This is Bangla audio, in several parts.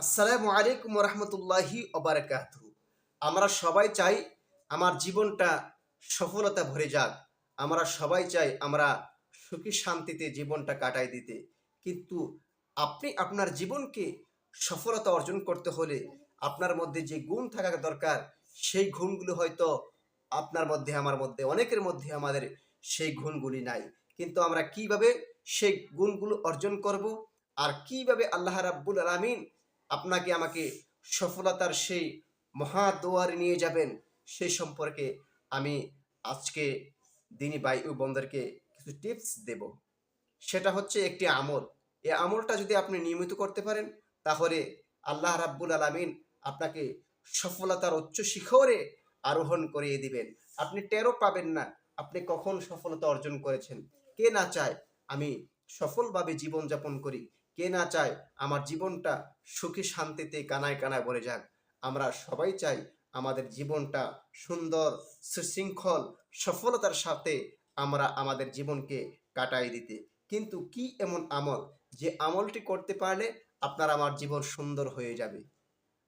আসসালামু আলাইকুম রহমতুল্লাহি ওবারাকাত আমরা সবাই চাই আমার জীবনটা সফলতা ভরে যাক। আমরা সবাই চাই আমরা সুখী শান্তিতে জীবনটা কাটাই দিতে। কিন্তু আপনি আপনার জীবনকে সফলতা অর্জন করতে হলে আপনার মধ্যে যে গুণ থাকা দরকার, সেই গুণগুলো হয়তো আপনার মধ্যে, আমার মধ্যে, অনেকের মধ্যে আমাদের সেই গুণগুলি নাই। কিন্তু আমরা কীভাবে সেই গুণগুলো অর্জন করব আর কীভাবে আল্লাহ রাব্বুল আলামিন আপনাকে আমাকে সফলতার সেই মহা দোয়ারে নিয়ে যাবেন সেই সম্পর্কে আমি আজকে দিনী বাই ও বন্ধুদেরকে কিছু টিপস দেব। সেটা হচ্ছে একটি আমল। এই আমলটা যদি আপনি নিয়মিত করতে পারেন, তাহলে আল্লাহ রাব্বুল আলামিন আপনাকে সফলতার উচ্চ শিখরে আরোহণ করিয়ে দিবেন। আপনি টেরও পাবেন না আপনি কখন সফলতা অর্জন করেছেন। কে না চায় আমি সফলভাবে জীবনযাপন করি। কে না চায় আমার জীবনটা সুখী শান্তিতে কানায় কানায় ভরে যাক। আমরা সবাই চাই আমাদের জীবনটা সুন্দর, সুশৃঙ্খল, সফলতার সাথে আমরা আমাদের জীবনকে কাটাই দিতে। কিন্তু কি এমন আমল যে আমলটি করতে পারলে আপনার আমার জীবন সুন্দর হয়ে যাবে?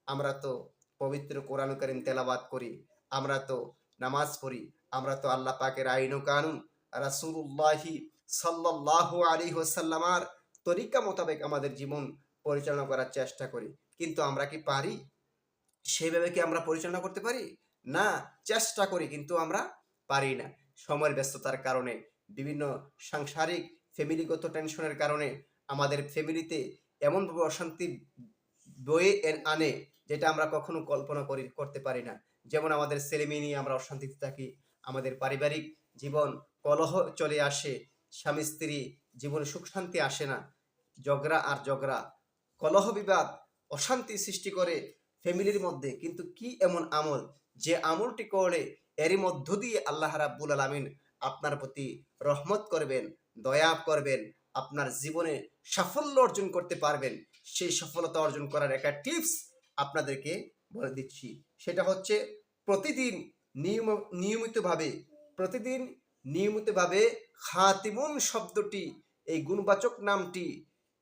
আমরা তো পবিত্র কোরআন তেলাবাদ করি, আমরা তো নামাজ পড়ি, আমরা তো আল্লাহ পাকের আইন কানুন রাসুল্লাহি সাল্লাহ আলী হোসাল্লামার তরিকা মোতাবেক আমাদের জীবন পরিচালনা করার চেষ্টা করি। কিন্তু আমরা কি পারি? সেইভাবে কি আমরা পরিচালনা করতে পারি? না, চেষ্টা করি, কিন্তু আমরা পারি না। সময়ের ব্যস্ততার কারণে, বিভিন্ন সাংসারিক, ফ্যামিলিগত টেনশনের কারণে আমাদের ফ্যামিলিতে এমনভাবে অশান্তি বয়ে আনে যেটা আমরা কখনো কল্পনা করি, করতে পারি না। যেমন আমাদের ছেলে মেয়ে নিয়ে আমরা অশান্তিতে থাকি, আমাদের পারিবারিক জীবন কলহ চলে আসে স্বামী স্ত্রী জীবনে সুখ শান্তি আসে না। ঝগড়া আর ঝগড়া, কলহ বিবাদ, অশান্তি সৃষ্টি করে ফ্যামিলির মধ্যে। কিন্তু কি এমন আমল যে আমলটি করলে এরই মধ্য দিয়ে আল্লাহ রাব্বুল আলামিন আপনার প্রতি রহমত করবেন, দয়া করবেন, আপনার জীবনে সাফল্য অর্জন করতে পারবেন? সেই সফলতা অর্জন করার একটা টিপস আপনাদেরকে বলে দিচ্ছি। সেটা হচ্ছে প্রতিদিন নিয়ম, নিয়মিতভাবে, প্রতিদিন নিয়মিতভাবে খাতিমুন শব্দটি এই গুণবাচক নামটি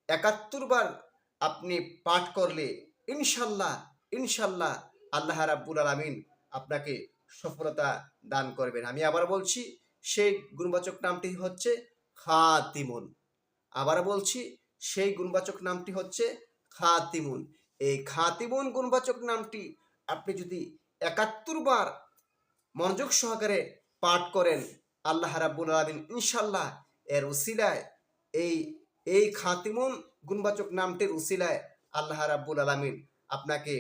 একাত্তর বার আপনি পাঠ করলে ইনশাল্লাহ ইনশাল্লাহ আল্লাহ রাব্বুল আলামিন আপনাকে সফলতা দান করবেন। আমি আবার বলছি, সেই গুণবাচক নামটি হচ্ছে খাতিমুন। আবার বলছি, সেই গুণবাচক নামটি হচ্ছে খাতিমুন। এই খাতিমুন গুণবাচক নামটি আপনি যদি একাত্তর বার মনোযোগ সহকারে পাঠ করেন, আল্লাহ রাব্বুল আলামিন ইনশাল্লাহ এর উসিলায় এই এই খাতিমুন গুণবাচক নামটির উসিলায় আল্লাহ রাব্বুল আলামিন আপনাকে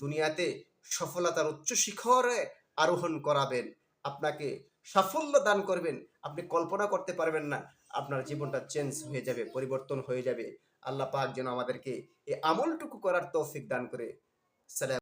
দুনিয়াতে সফলতার উচ্চ শিখরে আরোহণ করাবেন। আপনাকে সাফল্য দান করবেন। আপনি কল্পনা করতে পারবেন না, আপনার জীবনটা চেঞ্জ হয়ে যাবে, পরিবর্তন হয়ে যাবে। আল্লাহ পাক যেন আমাদেরকে এই আমলটুকু করার তৌফিক দান করে। সালাম